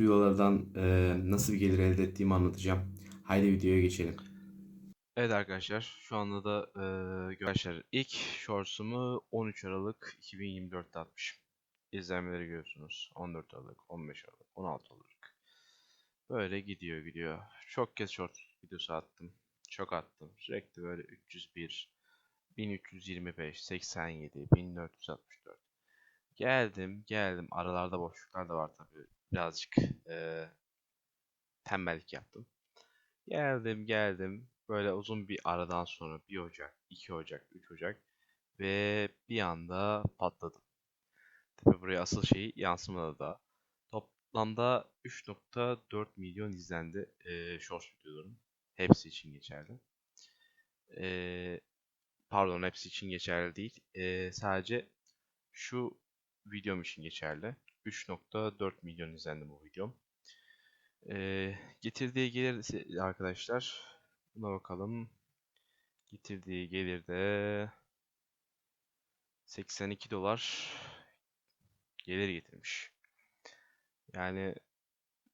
videolardan e, nasıl bir gelir elde ettiğimi anlatacağım. Haydi videoya geçelim. Evet arkadaşlar şu anda da eee arkadaşlar ilk shorts'umu 13 Aralık 2024'te atmışım. İzlenmeleri görüyorsunuz. 14 Aralık, 15 Aralık, 16 Aralık. Böyle gidiyor gidiyor. Çok kez short videosu attım. Çok attım. Sürekli böyle 301, 1325, 87, 1464. Geldim geldim. Aralarda boşluklar da var tabii. Birazcık eee tembellik yaptım. Geldim geldim. Böyle uzun bir aradan sonra 1 Ocak, 2 Ocak, 3 Ocak ve bir anda patladım. Tabi buraya asıl şeyi yansımadı da. Toplamda 3.4 milyon izlendi e, shorts videolarım. Hepsi için geçerli. E, pardon hepsi için geçerli değil. E, sadece şu videom için geçerli. 3.4 milyon izlendi bu videom. Ee, getirdiği gelir arkadaşlar buna bakalım. Getirdiği gelir de 82 dolar gelir getirmiş. Yani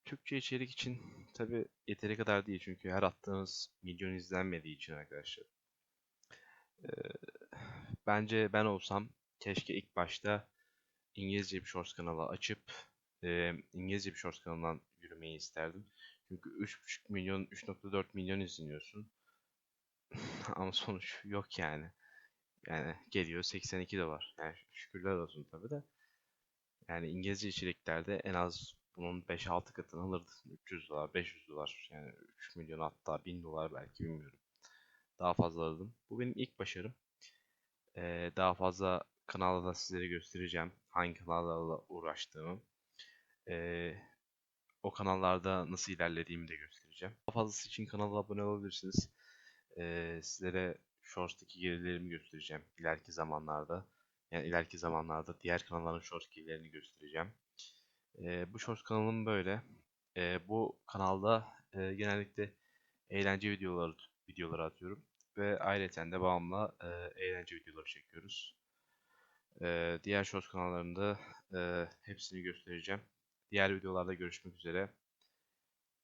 Türkçe içerik için tabi yeteri kadar değil çünkü her attığınız milyon izlenmediği için arkadaşlar. Ee, bence ben olsam keşke ilk başta İngilizce bir shorts kanalı açıp e, İngilizce bir shorts kanalından yürümeyi isterdim. Çünkü 3.5 milyon, 3.4 milyon izleniyorsun. Ama sonuç yok yani. Yani geliyor 82 dolar. Yani şükürler olsun tabii de. Yani İngilizce içeriklerde en az bunun 5-6 katını alırdı. 300 dolar, 500 dolar. Yani 3 milyon hatta 1000 dolar belki bilmiyorum. Daha fazla alırdım. Bu benim ilk başarım. Ee, daha fazla kanalda da sizlere göstereceğim. Hangi kanallarla uğraştığımı. Ee, o kanallarda nasıl ilerlediğimi de göstereceğim. Daha fazlası için kanala abone olabilirsiniz. Ee, sizlere Shorts'taki gelirlerimi göstereceğim ileriki zamanlarda. Yani ileriki zamanlarda diğer kanalların Shorts gelirlerini göstereceğim. Ee, bu Shorts kanalım böyle. Ee, bu kanalda e, genellikle eğlence videoları videoları atıyorum ve ayrıca de bağımla e, eğlence videoları çekiyoruz. E, diğer Shorts kanallarında e, hepsini göstereceğim. Diğer videolarda görüşmek üzere.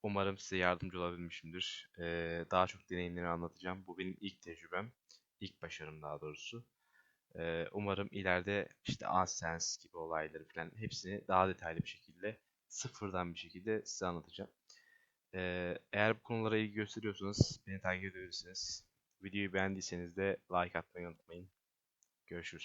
Umarım size yardımcı olabilmişimdir. Ee, daha çok deneyimleri anlatacağım. Bu benim ilk tecrübem. ilk başarım daha doğrusu. Ee, umarım ileride işte AdSense gibi olayları falan hepsini daha detaylı bir şekilde sıfırdan bir şekilde size anlatacağım. Ee, eğer bu konulara ilgi gösteriyorsanız beni takip edebilirsiniz. Videoyu beğendiyseniz de like atmayı unutmayın. Görüşürüz.